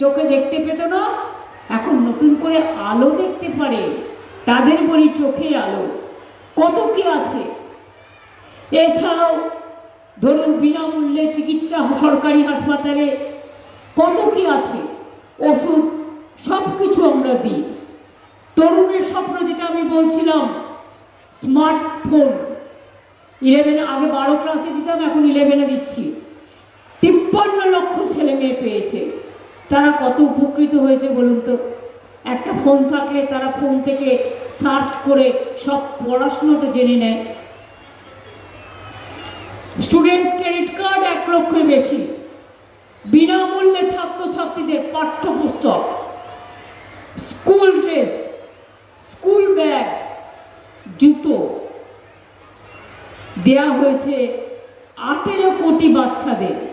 চোখে দেখতে পেত না, এখন নতুন করে আলো দেখতে পারে। তাদের বলি চোখের আলো। কত কি আছে? এছাড়াও ধরুন বিনামূল্যে চিকিৎসা সরকারি হাসপাতালে কত কি আছে? ওষুধ সব কিছু আমরা দিই। তরুণের স্বপ্ন যেটা আমি বলছিলাম, স্মার্টফোন। ইলেভেনে, আগে বারো ক্লাসে দিতাম, এখন ইলেভেনে দিচ্ছি। তারা কত উপকৃত হয়েছে বলুন তো? একটা ফোন থাকলে তারা ফোন থেকে সার্চ করে সব পড়াশুনোটা জেনে নেয়। স্টুডেন্টস ক্রেডিট কার্ড এক লক্ষের বেশি। বিনামূল্যে ছাত্রছাত্রীদের পাঠ্যপুস্তক। স্কুল ড্রেস স্কুল ব্যাগ জুতো। দেয়া হয়েছে আঠেরো কোটি বাচ্চাদের।